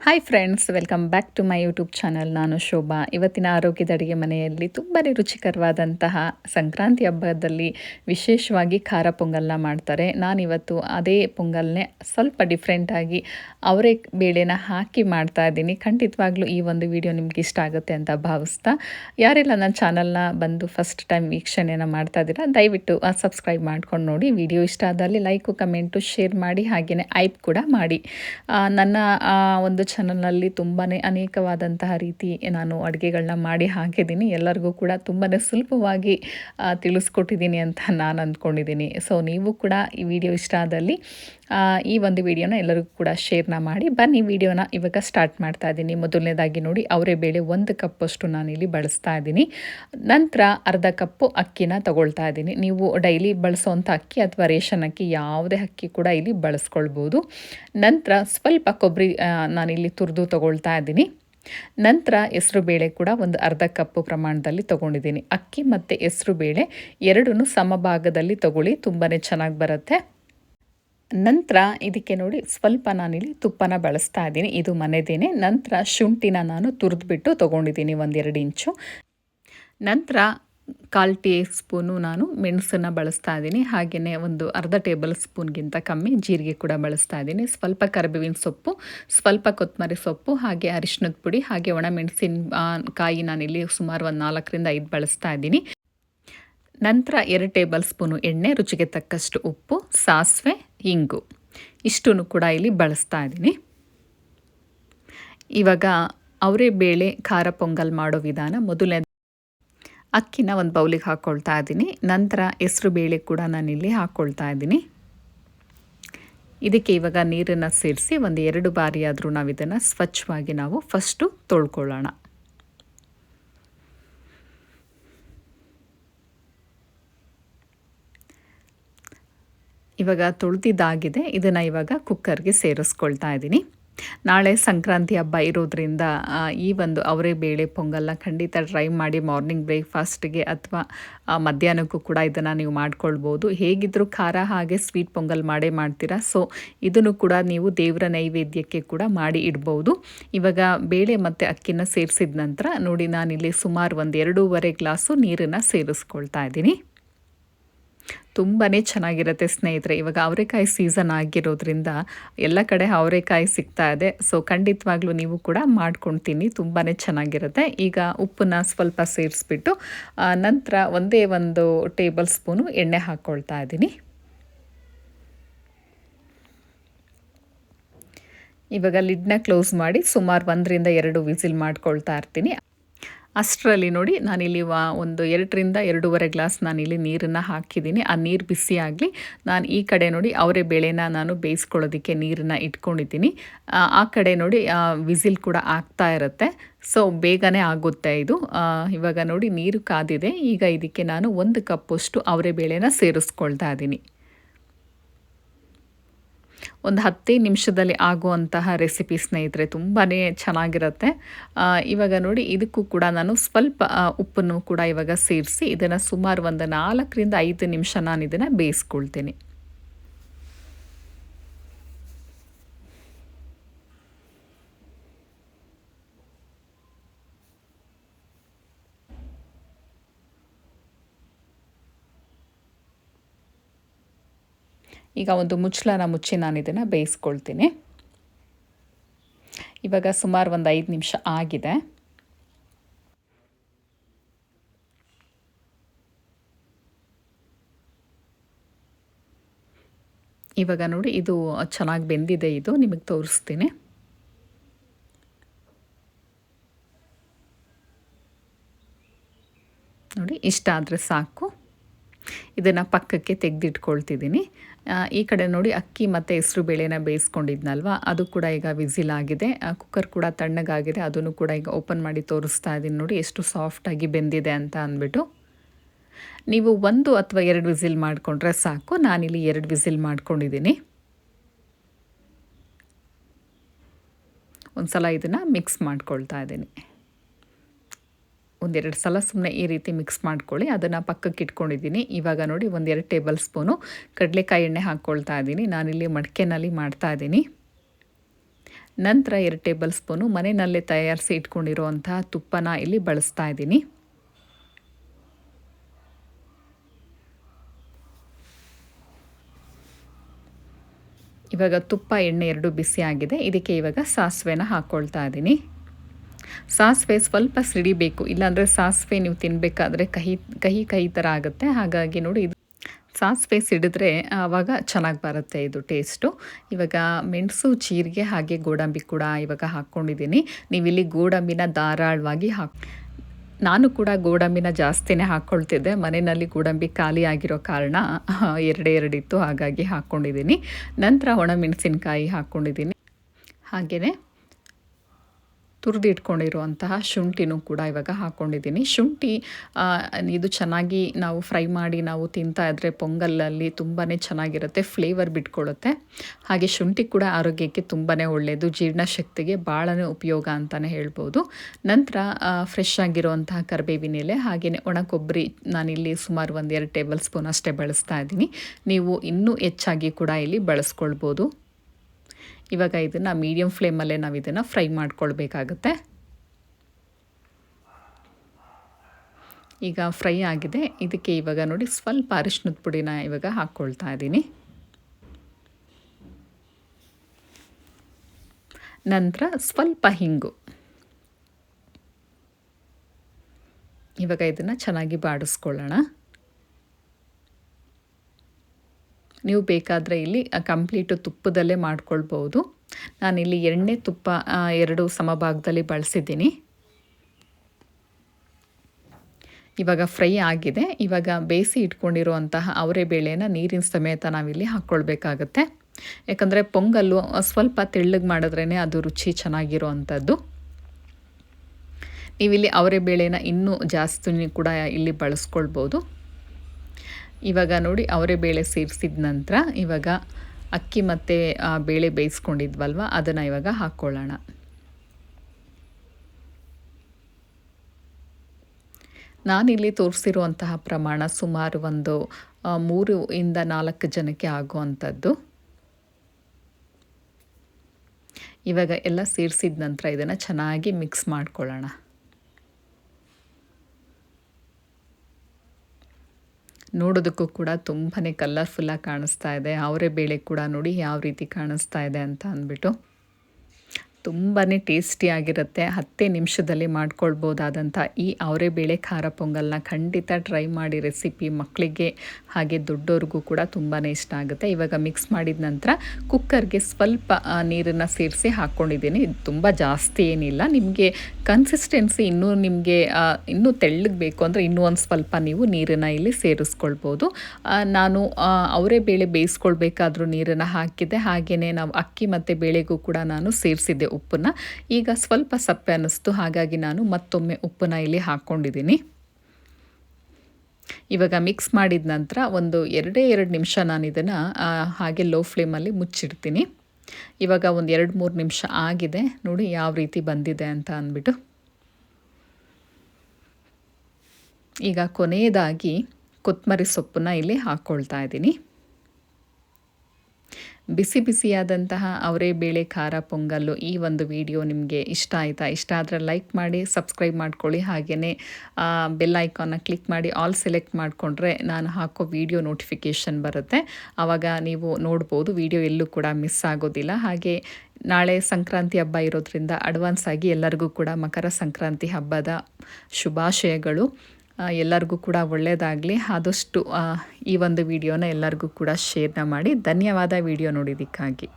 Hi friends welcome back to my YouTube channel ನಾನು ಶೋಭಾ. ಇವತ್ತಿನ ಆರೋಗ್ಯದ ಅಡುಗೆ ಮನೆಯಲ್ಲಿ ತುಂಬಾ ರುಚಿಕರವಾದಂತಹ ಸಂಕ್ರಾಂತಿ ಹಬ್ಬದಲ್ಲಿ ವಿಶೇಷವಾಗಿ ಖಾರ ಪೊಂಗಲ್ನ ಮಾಡ್ತಾರೆ. ನಾನಿವತ್ತು ಅದೇ ಪೊಂಗಲ್ನೇ ಸ್ವಲ್ಪ ಡಿಫ್ರೆಂಟಾಗಿ ಅವರೇ ಬೇಳೆನ ಹಾಕಿ ಮಾಡ್ತಾ ಇದ್ದೀನಿ. ಖಂಡಿತವಾಗ್ಲೂ ಈ ಒಂದು ವಿಡಿಯೋ ನಿಮ್ಗೆ ಇಷ್ಟ ಆಗುತ್ತೆ ಅಂತ ಭಾವಿಸ್ತಾ. ಯಾರೆಲ್ಲ ನನ್ನ ಚಾನಲ್ನ ಬಂದು ಫಸ್ಟ್ ಟೈಮ್ ವೀಕ್ಷಣೆನ ಮಾಡ್ತಾ ಇದ್ದೀರಾ, ದಯವಿಟ್ಟು ಸಬ್ಸ್ಕ್ರೈಬ್ ಮಾಡ್ಕೊಂಡು ನೋಡಿ. ವಿಡಿಯೋ ಇಷ್ಟ ಆದಲ್ಲಿ ಲೈಕು ಕಮೆಂಟು ಶೇರ್ ಮಾಡಿ ಹಾಗೆಯೇ ಐಪ್ ಕೂಡ ಮಾಡಿ. ನನ್ನ ಒಂದು ಚಾನಲ್ನಲ್ಲಿ ತುಂಬಾ ಅನೇಕವಾದಂತಹ ರೀತಿ ನಾನು ಅಡುಗೆಗಳನ್ನ ಮಾಡಿ ಹಾಕಿದ್ದೀನಿ. ಎಲ್ಲರಿಗೂ ಕೂಡ ತುಂಬಾ ಸುಲಭವಾಗಿ ತಿಳಿಸ್ಕೊಟ್ಟಿದ್ದೀನಿ ಅಂತ ನಾನು ಅಂದ್ಕೊಂಡಿದ್ದೀನಿ. ಸೊ ನೀವು ಕೂಡ ಈ ವಿಡಿಯೋ ಇಷ್ಟ ಆದಲ್ಲಿ ಈ ಒಂದು ವಿಡಿಯೋನ ಎಲ್ಲರಿಗೂ ಕೂಡ ಶೇರ್ನ ಮಾಡಿ. ಬನ್ನಿ ವಿಡಿಯೋನ ಇವಾಗ ಸ್ಟಾರ್ಟ್ ಮಾಡ್ತಾ ಇದ್ದೀನಿ ಮೊದಲನೇದಾಗಿ ನೋಡಿ ಅವರೇ ಬೇಳೆ ಒಂದು ಕಪ್ಪಷ್ಟು ನಾನಿಲ್ಲಿ ಬಳಸ್ತಾ ಇದ್ದೀನಿ ನಂತರ ಅರ್ಧ ಕಪ್ಪು ಅಕ್ಕಿನ ತಗೊಳ್ತಾ ಇದ್ದೀನಿ ನೀವು ಡೈಲಿ ಬಳಸುವಂಥ ಅಕ್ಕಿ ಅಥವಾ ರೇಷನ್ ಅಕ್ಕಿ ಯಾವುದೇ ಅಕ್ಕಿ ಕೂಡ ಇಲ್ಲಿ ಬಳಸ್ಕೊಳ್ಬೋದು. ನಂತರ ಸ್ವಲ್ಪ ಕೊಬ್ಬರಿ ಆ, ನಾನಿಲ್ಲಿ ತುರಿದು ತಗೊಳ್ತಾ ಇದ್ದೀನಿ. ನಂತರ ಹೆಸರು ಬೇಳೆ ಕೂಡ ಒಂದು ಅರ್ಧ ಕಪ್ಪು ಪ್ರಮಾಣದಲ್ಲಿ ತಗೊಂಡಿದ್ದೀನಿ. ಅಕ್ಕಿ ಮತ್ತು ಹೆಸರು ಬೇಳೆ ಎರಡೂ ಸಮಭಾಗದಲ್ಲಿ ತಗೊಳ್ಳಿ ತುಂಬಾ ಚೆನ್ನಾಗಿ ಬರುತ್ತೆ. ನಂತರ ಇದಕ್ಕೆ ನೋಡಿ ಸ್ವಲ್ಪ ನಾನಿಲ್ಲಿ ತುಪ್ಪನ ಬಳಸ್ತಾ ಇದ್ದೀನಿ. ಇದು ಮನೆದೇನೆ. ನಂತರ ಶುಂಠಿನ ನಾನು ತುರಿದ್ಬಿಟ್ಟು ತೊಗೊಂಡಿದ್ದೀನಿ ಒಂದೆರಡು ಇಂಚು. ನಂತರ ಕಾಲು ಟೀ ಸ್ಪೂನು ನಾನು ಮೆಣಸನ್ನು ಬಳಸ್ತಾ ಇದ್ದೀನಿ. ಹಾಗೆಯೇ ಒಂದು ಅರ್ಧ ಟೇಬಲ್ ಸ್ಪೂನ್ಗಿಂತ ಕಮ್ಮಿ ಜೀರಿಗೆ ಕೂಡ ಬಳಸ್ತಾ ಇದ್ದೀನಿ. ಸ್ವಲ್ಪ ಕರಿಬೇವಿನ ಸೊಪ್ಪು, ಸ್ವಲ್ಪ ಕೊತ್ತಂಬರಿ ಸೊಪ್ಪು, ಹಾಗೆ ಅರಿಶಿನದ ಪುಡಿ, ಹಾಗೆ ಒಣ ಮೆಣಸಿನ ಕಾಯಿ ನಾನಿಲ್ಲಿ ಸುಮಾರು ಒಂದು ನಾಲ್ಕರಿಂದ ಐದು ಬಳಸ್ತಾ ಇದ್ದೀನಿ. ನಂತರ ಎರಡು ಟೇಬಲ್ ಸ್ಪೂನು ಎಣ್ಣೆ, ರುಚಿಗೆ ತಕ್ಕಷ್ಟು ಉಪ್ಪು, ಸಾಸಿವೆ, ಇಂಗು. ಇಷ್ಟೂ ಕೂಡ ಇಲ್ಲಿ ಬಳಸ್ತಾ ಇದ್ದೀನಿ. ಇವಾಗ ಅವರೇ ಬೇಳೆ ಖಾರ ಪೊಂಗಲ್ ಮಾಡೋ ವಿಧಾನ ಮೊದಲನೇ ಅಕ್ಕಿನ ಒಂದು ಬೌಲಿಗೆ ಹಾಕ್ಕೊಳ್ತಾ ಇದ್ದೀನಿ. ನಂತರ ಹೆಸರು ಬೇಳೆ ಕೂಡ ನಾನಿಲ್ಲಿ ಹಾಕ್ಕೊಳ್ತಾ ಇದ್ದೀನಿ. ಇದಕ್ಕೆ ಇವಾಗ ನೀರನ್ನು ಸೇರಿಸಿ ಒಂದು ಎರಡು ಬಾರಿ ಆದರೂ ನಾವು ಇದನ್ನು ಸ್ವಚ್ಛವಾಗಿ ನಾವು ಫಸ್ಟು ತೊಳ್ಕೊಳ್ಳೋಣ. ಇವಾಗ ತೊಳೆದಿದ್ದಾಗಿದೆ. ಇದನ್ನು ಇವಾಗ ಕುಕ್ಕರ್ಗೆ ಸೇರಿಸ್ಕೊಳ್ತಾ ಇದ್ದೀನಿ. ನಾಳೆ ಸಂಕ್ರಾಂತಿ ಹಬ್ಬ ಇರೋದ್ರಿಂದ ಈ ಒಂದು ಅವರೇ ಬೇಳೆ ಪೊಂಗಲ್ನ ಖಂಡಿತ ಟ್ರೈ ಮಾಡಿ ಮಾರ್ನಿಂಗ್ ಬ್ರೇಕ್ಫಾಸ್ಟ್ಗೆ ಅಥವಾ ಮಧ್ಯಾಹ್ನಕ್ಕೂ ಕೂಡ ಇದನ್ನು ನೀವು ಮಾಡ್ಕೊಳ್ಬೋದು. ಹೇಗಿದ್ದರೂ ಖಾರ ಹಾಗೆ ಸ್ವೀಟ್ ಪೊಂಗಲ್ ಮಾಡೇ ಮಾಡ್ತೀರಾ. ಸೊ ಇದನ್ನು ಕೂಡ ನೀವು ದೇವರ ನೈವೇದ್ಯಕ್ಕೆ ಕೂಡ ಮಾಡಿ ಇಡ್ಬೋದು. ಇವಾಗ ಬೇಳೆ ಮತ್ತು ಅಕ್ಕಿನ ಸೇರಿಸಿದ ನಂತರ ನೋಡಿ ನಾನಿಲ್ಲಿ ಸುಮಾರು ಒಂದು ಎರಡೂವರೆ ಗ್ಲಾಸು ನೀರನ್ನು ಸೇರಿಸ್ಕೊಳ್ತಾ ಇದ್ದೀನಿ. ತುಂಬಾ ಚೆನ್ನಾಗಿರುತ್ತೆ ಸ್ನೇಹಿತರೆ. ಇವಾಗ ಅವರೆಕಾಯಿ ಸೀಸನ್ ಆಗಿರೋದ್ರಿಂದ ಎಲ್ಲ ಕಡೆ ಅವರೆಕಾಯಿ ಸಿಗ್ತಾ ಇದೆ. ಸೊ ಖಂಡಿತವಾಗ್ಲೂ ನೀವು ಕೂಡ ಮಾಡ್ಕೊಂಡು ತಿನ್ನಿ ತುಂಬಾ ಚೆನ್ನಾಗಿರುತ್ತೆ. ಈಗ ಉಪ್ಪನ್ನ ಸ್ವಲ್ಪ ಸೇರಿಸ್ಬಿಟ್ಟು ನಂತರ ಒಂದೇ ಒಂದು ಟೇಬಲ್ ಸ್ಪೂನು ಎಣ್ಣೆ ಹಾಕ್ಕೊಳ್ತಾ ಇದ್ದೀನಿ. ಇವಾಗ ಲಿಡ್ನ ಕ್ಲೋಸ್ ಮಾಡಿ ಸುಮಾರು ಒಂದರಿಂದ ಎರಡು ವಿಸಿಲ್ ಮಾಡ್ಕೊಳ್ತಾ ಇರ್ತೀನಿ. ಅಷ್ಟರಲ್ಲಿ ನೋಡಿ ನಾನಿಲ್ಲಿ ವಾ ಒಂದು ಎರಡರಿಂದ ಎರಡೂವರೆ ಗ್ಲಾಸ್ ನಾನಿಲ್ಲಿ ನೀರನ್ನು ಹಾಕಿದ್ದೀನಿ. ಆ ನೀರು ಬಿಸಿ ಆಗಲಿ ನಾನು ಈ ಕಡೆ ನೋಡಿ ಅವರೇ ಬೇಳೆನ ನಾನು ಬೇಯಿಸ್ಕೊಳ್ಳೋದಕ್ಕೆ ನೀರನ್ನು ಇಟ್ಕೊಂಡಿದ್ದೀನಿ. ಆ, ಕಡೆ ನೋಡಿ ವಿಸಿಲ್ ಕೂಡ ಆಗ್ತಾ ಇರುತ್ತೆ. ಸೊ ಬೇಗನೆ ಆಗುತ್ತೆ ಇದು. ಇವಾಗ ನೋಡಿ ನೀರು ಕಾದಿದೆ. ಈಗ ಇದಕ್ಕೆ ನಾನು ಒಂದು ಕಪ್ಪಷ್ಟು ಅವರೇ ಬೇಳೆನ ಸೇರಿಸ್ಕೊಳ್ತಾ ಇದ್ದೀನಿ. ಒಂದು ಹತ್ತೇ ನಿಮಿಷದಲ್ಲಿ ಆಗುವಂತಹ ರೆಸಿಪಿ ಸ್ನೇಹಿತರೆ ತುಂಬಾ ಚೆನ್ನಾಗಿರುತ್ತೆ. ಇವಾಗ ನೋಡಿ, ಇದಕ್ಕೂ ಕೂಡ ನಾನು ಸ್ವಲ್ಪ ಉಪ್ಪನ್ನು ಕೂಡ ಇವಾಗ ಸೇರಿಸಿ ಇದನ್ನು ಸುಮಾರು ಒಂದು ನಾಲ್ಕರಿಂದ ಐದು ನಿಮಿಷ ನಾನು ಇದನ್ನು ಬೇಯಿಸ್ಕೊಳ್ತೀನಿ. ಈಗ ಒಂದು ಮುಚ್ಚಳನ ಮುಚ್ಚಿ ನಾನು ಇದನ್ನು ಬೇಯಿಸ್ಕೊಳ್ತೀನಿ. ಇವಾಗ ಸುಮಾರು ಒಂದು ಐದು ನಿಮಿಷ ಆಗಿದೆ. ಇವಾಗ ನೋಡಿ, ಇದು ಚೆನ್ನಾಗಿ ಬೆಂದಿದೆ ಇದು, ನಿಮಗೆ ತೋರಿಸ್ತೀನಿ. ನೋಡಿ, ಇಷ್ಟ ಆದರೆ ಸಾಕು. ಇದನ್ನು ಪಕ್ಕಕ್ಕೆ ತೆಗೆದಿಟ್ಕೊಳ್ತಿದ್ದೀನಿ. ಈ ಕಡೆ ನೋಡಿ ಅಕ್ಕಿ ಮತ್ತು ಹೆಸರು ಬೇಳೆನ ಬೇಯಿಸ್ಕೊಂಡಿದ್ನಲ್ವ? ಅದು ಕೂಡ ಈಗ ವಿಸಿಲ್ ಆಗಿದೆ. ಕುಕ್ಕರ್ ಕೂಡ ತಣ್ಣಗಾಗಿದೆ. ಅದನ್ನು ಕೂಡ ಈಗ ಓಪನ್ ಮಾಡಿ ತೋರಿಸ್ತಾ ಇದ್ದೀನಿ ನೋಡಿ ಎಷ್ಟು ಸಾಫ್ಟಾಗಿ ಬೆಂದಿದೆ ಅಂತ ಅಂದ್ಬಿಟ್ಟು. ನೀವು ಒಂದು ಅಥವಾ ಎರಡು ವಿಸಿಲ್ ಮಾಡಿಕೊಂಡ್ರೆ ಸಾಕು. ನಾನಿಲ್ಲಿ ಎರಡು ವಿಸಿಲ್ ಮಾಡ್ಕೊಂಡಿದ್ದೀನಿ. ಒಂದು ಸಲ ಇದನ್ನು ಮಿಕ್ಸ್ ಮಾಡ್ಕೊಳ್ತಾ ಇದ್ದೀನಿ. ಒಂದೆರಡು ಸಲ ಸುಮ್ಮನೆ ಈ ರೀತಿ ಮಿಕ್ಸ್ ಮಾಡ್ಕೊಳ್ಳಿ. ಅದನ್ನು ಪಕ್ಕಕ್ಕೆ ಇಟ್ಕೊಂಡಿದ್ದೀನಿ. ಇವಾಗ ನೋಡಿ ಒಂದೆರಡು ಟೇಬಲ್ ಸ್ಪೂನು ಕಡಲೆಕಾಯಿ ಎಣ್ಣೆ ಹಾಕ್ಕೊಳ್ತಾ ಇದ್ದೀನಿ. ನಾನಿಲ್ಲಿ ಮಡಿಕೆನಲ್ಲಿ ಮಾಡ್ತಾ ಇದ್ದೀನಿ. ನಂತರ ಎರಡು ಟೇಬಲ್ ಸ್ಪೂನು ಮನೆಯಲ್ಲೇ ತಯಾರಿಸಿ ಇಟ್ಕೊಂಡಿರುವಂತಹ ತುಪ್ಪನ ಇಲ್ಲಿ ಬಳಸ್ತಾ ಇದ್ದೀನಿ. ಇವಾಗ ತುಪ್ಪ ಎಣ್ಣೆ ಎರಡು ಬಿಸಿ ಆಗಿದೆ. ಇದಕ್ಕೆ ಇವಾಗ ಸಾಸಿವೆನ ಹಾಕ್ಕೊಳ್ತಾ ಇದ್ದೀನಿ. ಸಾಸಿವೆ ಸ್ವಲ್ಪ ಸಿಡಿಬೇಕು, ಇಲ್ಲಾಂದರೆ ಸಾಸಿವೆ ನೀವು ತಿನ್ನಬೇಕಾದ್ರೆ ಕಹಿ ಕಹಿ ಕಹಿ ಥರ ಆಗುತ್ತೆ. ಹಾಗಾಗಿ ನೋಡಿ, ಇದು ಸಾಸಿವೆ ಸಿಡಿದ್ರೆ ಆವಾಗ ಚೆನ್ನಾಗಿ ಬರುತ್ತೆ ಇದು ಟೇಸ್ಟು. ಇವಾಗ ಮೆಣಸು, ಜೀರಿಗೆ ಹಾಗೆ ಗೋಡಂಬಿ ಕೂಡ ಇವಾಗ ಹಾಕ್ಕೊಂಡಿದ್ದೀನಿ. ನೀವಿಲ್ಲಿ ಗೋಡಂಬಿನ ಧಾರಾಳವಾಗಿ ಹಾಕ್, ನಾನು ಕೂಡ ಗೋಡಂಬಿನ ಜಾಸ್ತಿನೇ ಹಾಕ್ಕೊಳ್ತಿದ್ದೆ. ಮನೆಯಲ್ಲಿ ಗೋಡಂಬಿ ಖಾಲಿ ಆಗಿರೋ ಕಾರಣ ಎರಡೇ ಎರಡಿತ್ತು, ಹಾಗಾಗಿ ಹಾಕ್ಕೊಂಡಿದ್ದೀನಿ. ನಂತರ ಒಣಮೆಣಸಿನ್ಕಾಯಿ ಹಾಕ್ಕೊಂಡಿದ್ದೀನಿ. ಹಾಗೆಯೇ ತುರಿದಿಟ್ಕೊಂಡಿರುವಂತಹ ಶುಂಠಿನೂ ಕೂಡ ಇವಾಗ ಹಾಕ್ಕೊಂಡಿದ್ದೀನಿ ಶುಂಠಿ ಇದು ಚೆನ್ನಾಗಿ ನಾವು ಫ್ರೈ ಮಾಡಿ ನಾವು ತಿಂತಾ ಇದ್ದರೆ ಪೊಂಗಲಲ್ಲಿ ತುಂಬಾ ಚೆನ್ನಾಗಿರುತ್ತೆ, ಫ್ಲೇವರ್ ಬಿಟ್ಕೊಳ್ಳುತ್ತೆ ಹಾಗೆ ಶುಂಠಿ ಕೂಡ ಆರೋಗ್ಯಕ್ಕೆ ತುಂಬಾ ಒಳ್ಳೆಯದು ಜೀರ್ಣಶಕ್ತಿಗೆ ಭಾಳನೇ ಉಪಯೋಗ ಅಂತಲೇ ಹೇಳ್ಬೋದು. ನಂತರ ಫ್ರೆಶ್ ಆಗಿರುವಂತಹ ಕರಿಬೇವಿನ ಎಲೆ ಹಾಗೆಯೇ ಒಣ ಕೊಬ್ಬರಿ ನಾನಿಲ್ಲಿ ಸುಮಾರು ಒಂದು ಎರಡು ಟೇಬಲ್ ಸ್ಪೂನ್ ಅಷ್ಟೇ ಬಳಸ್ತಾ ಇದ್ದೀನಿ. ನೀವು ಇನ್ನೂ ಹೆಚ್ಚಾಗಿ ಕೂಡ ಇಲ್ಲಿ ಬಳಸ್ಕೊಳ್ಬೋದು. ಇವಾಗ ಇದನ್ನು ಮೀಡಿಯಮ್ ಫ್ಲೇಮಲ್ಲೇ ನಾವು ಇದನ್ನು ಫ್ರೈ ಮಾಡ್ಕೊಳ್ಬೇಕಾಗುತ್ತೆ. ಈಗ ಫ್ರೈ ಆಗಿದೆ. ಇದಕ್ಕೆ ಇವಾಗ ನೋಡಿ ಸ್ವಲ್ಪ ಅರಿಶಿನದ ಪುಡಿನ ಇವಾಗ ಹಾಕ್ಕೊಳ್ತಾ ಇದ್ದೀನಿ ನಂತರ ಸ್ವಲ್ಪ ಹಿಂಗು. ಇವಾಗ ಇದನ್ನು ಚೆನ್ನಾಗಿ ಬಾಡಿಸ್ಕೊಳ್ಳೋಣ. ನೀವು ಬೇಕಾದರೆ ಇಲ್ಲಿ ಕಂಪ್ಲೀಟು ತುಪ್ಪದಲ್ಲೇ ಮಾಡ್ಕೊಳ್ಬೋದು ನಾನಿಲ್ಲಿ ಎಣ್ಣೆ ತುಪ್ಪ ಎರಡು ಸಮಭಾಗದಲ್ಲಿ ಬಳಸಿದ್ದೀನಿ. ಇವಾಗ ಫ್ರೈ ಆಗಿದೆ. ಇವಾಗ ಬೇಯಿಸಿ ಇಟ್ಕೊಂಡಿರುವಂತಹ ಅವರೆ ಬೇಳೆನ ನೀರಿನ ಸಮೇತ ನಾವಿಲ್ಲಿ ಹಾಕ್ಕೊಳ್ಬೇಕಾಗತ್ತೆ ಯಾಕಂದರೆ ಪೊಂಗಲ್ಲು ಸ್ವಲ್ಪ ತೆಳ್ಳಗೆ ಮಾಡಿದ್ರೇ ಅದು ರುಚಿ ಚೆನ್ನಾಗಿರೋ ಅಂಥದ್ದು ನೀವಿಲ್ಲಿ ಅವರೆ ಬೇಳೆನ ಇನ್ನೂ ಜಾಸ್ತಿ ಕೂಡ ಇಲ್ಲಿ ಬಳಸ್ಕೊಳ್ಬೋದು ಇವಾಗ ನೋಡಿ ಅವರೇ ಬೇಳೆ ಸೇರಿಸಿದ ನಂತರ ಇವಾಗ ಅಕ್ಕಿ ಮತ್ತು ಬೇಳೆ ಬೇಯಿಸ್ಕೊಂಡಿದ್ವಲ್ವ? ಅದನ್ನು ಇವಾಗ ಹಾಕ್ಕೊಳ್ಳೋಣ ನಾನಿಲ್ಲಿ ತೋರಿಸಿರುವಂತಹ ಪ್ರಮಾಣ ಸುಮಾರು ಒಂದು ಮೂರು ಇಂದ ನಾಲ್ಕು ಜನಕ್ಕೆ ಆಗುವಂಥದ್ದು. ಇವಾಗ ಎಲ್ಲ ಸೇರಿಸಿದ ನಂತರ ಇದನ್ನು ಚೆನ್ನಾಗಿ ಮಿಕ್ಸ್ ಮಾಡ್ಕೊಳ್ಳೋಣ. ನೋಡೋದಕ್ಕೂ ಕೂಡ ತುಂಬಾ ಕಲರ್ಫುಲ್ಲಾಗಿ ಕಾಣಿಸ್ತಾ ಇದೆ. ಅವರೇ ಬೇಳೆ ಕೂಡ ನೋಡಿ ಯಾವ ರೀತಿ ಕಾಣಿಸ್ತಾ ಇದೆ ಅಂತ ಅಂದ್ಬಿಟ್ಟು. ತುಂಬಾ ಟೇಸ್ಟಿಯಾಗಿರುತ್ತೆ ಹತ್ತೇ ನಿಮಿಷದಲ್ಲಿ ಮಾಡ್ಕೊಳ್ಬೋದಾದಂಥ ಈ ಬೇಳೆ ಖಾರ ಪೊಂಗಲ್ನ ಖಂಡಿತ ಟ್ರೈ ಮಾಡಿ ರೆಸಿಪಿ ಮಕ್ಕಳಿಗೆ ಹಾಗೆ ದೊಡ್ಡವ್ರಿಗೂ ಕೂಡ ತುಂಬಾ ಇಷ್ಟ ಆಗುತ್ತೆ. ಇವಾಗ ಮಿಕ್ಸ್ ಮಾಡಿದ ನಂತರ ಕುಕ್ಕರ್ಗೆ ಸ್ವಲ್ಪ ನೀರನ್ನು ಸೇರಿಸಿ ಹಾಕ್ಕೊಂಡಿದ್ದೀನಿ ಇದು ತುಂಬ ಜಾಸ್ತಿ ಏನಿಲ್ಲ. ನಿಮಗೆ ಕನ್ಸಿಸ್ಟೆನ್ಸಿ ಇನ್ನೂ ನಿಮಗೆ ಇನ್ನೂ ತೆಳ್ಳಗೆ ಬೇಕು ಅಂದರೆ ಇನ್ನೂ ಒಂದು ಸ್ವಲ್ಪ ನೀವು ನೀರನ್ನು ಇಲ್ಲಿ ಸೇರಿಸ್ಕೊಳ್ಬೋದು. ನಾನು ಅವರೇ ಬೇಳೆ ಬೇಯಿಸ್ಕೊಳ್ಬೇಕಾದ್ರೂ ನೀರನ್ನು ಹಾಕಿದ್ದೆ. ಹಾಗೆಯೇ ನಾವು ಅಕ್ಕಿ ಮತ್ತು ಬೇಳೆಗೂ ಕೂಡ ನಾನು ಸೇರಿಸಿದ್ದೆ. ಉಪ್ಪನ್ನು. ಈಗ ಸ್ವಲ್ಪ ಸಪ್ಪೆ ಅನ್ನಿಸ್ತು, ಹಾಗಾಗಿ ನಾನು ಮತ್ತೊಮ್ಮೆ ಉಪ್ಪನ್ನ ಇಲ್ಲಿ ಹಾಕ್ಕೊಂಡಿದ್ದೀನಿ. ಇವಾಗ ಮಿಕ್ಸ್ ಮಾಡಿದ ನಂತರ ಒಂದು ಎರಡೇ ಎರಡು ನಿಮಿಷ ನಾನು ಇದನ್ನು ಹಾಗೆ ಲೋ ಫ್ಲೇಮಲ್ಲಿ ಮುಚ್ಚಿಡ್ತೀನಿ. ಇವಾಗ ಒಂದು ಎರಡು ಮೂರು ನಿಮಿಷ ಆಗಿದೆ. ನೋಡಿ ಯಾವ ರೀತಿ ಬಂದಿದೆ ಅಂತ ಅಂದ್ಬಿಟ್ಟು. ಈಗ ಕೊನೆಯದಾಗಿ ಕೊತ್ತಂಬರಿ ಸೊಪ್ಪನ್ನ ಇಲ್ಲಿ ಹಾಕ್ಕೊಳ್ತಾ ಇದ್ದೀನಿ. ಬಿಸಿ ಬಿಸಿಯಾದಂತಹ ಅವರೇ ಬೇಳೆ, ಖಾರ, ಪೊಂಗಲ್ಲು ಈ ಒಂದು ವಿಡಿಯೋ ನಿಮಗೆ ಇಷ್ಟ ಆಯಿತಾ? ಇಷ್ಟ ಆದರೆ ಲೈಕ್ ಮಾಡಿ, ಸಬ್ಸ್ಕ್ರೈಬ್ ಮಾಡ್ಕೊಳ್ಳಿ. ಹಾಗೆಯೇ ಬೆಲ್ ಐಕಾನ್ನ ಕ್ಲಿಕ್ ಮಾಡಿ ಆಲ್ ಸೆಲೆಕ್ಟ್ ಮಾಡಿಕೊಂಡ್ರೆ ನಾನು ಹಾಕೋ ವಿಡಿಯೋ ನೋಟಿಫಿಕೇಷನ್ ಬರುತ್ತೆ. ಆವಾಗ ನೀವು ನೋಡ್ಬೋದು. ವಿಡಿಯೋ ಎಲ್ಲೂ ಕೂಡ ಮಿಸ್ ಆಗೋದಿಲ್ಲ. ಹಾಗೆ, ನಾಳೆ ಸಂಕ್ರಾಂತಿ ಹಬ್ಬ ಇರೋದ್ರಿಂದ ಅಡ್ವಾನ್ಸ್ ಆಗಿ ಎಲ್ಲರಿಗೂ ಕೂಡ ಮಕರ ಸಂಕ್ರಾಂತಿ ಹಬ್ಬದ ಶುಭಾಶಯಗಳು. ಎಲ್ಲರಿಗೂ ಕೂಡ ಒಳ್ಳೆಯದಾಗಲಿ ಆದಷ್ಟು ಈ ಒಂದು ವಿಡಿಯೋನ ಎಲ್ಲರಿಗೂ ಕೂಡ ಶೇರ್ನ ಮಾಡಿ. ಧನ್ಯವಾದ ವಿಡಿಯೋ ನೋಡಿದ್ದಕ್ಕಾಗಿ.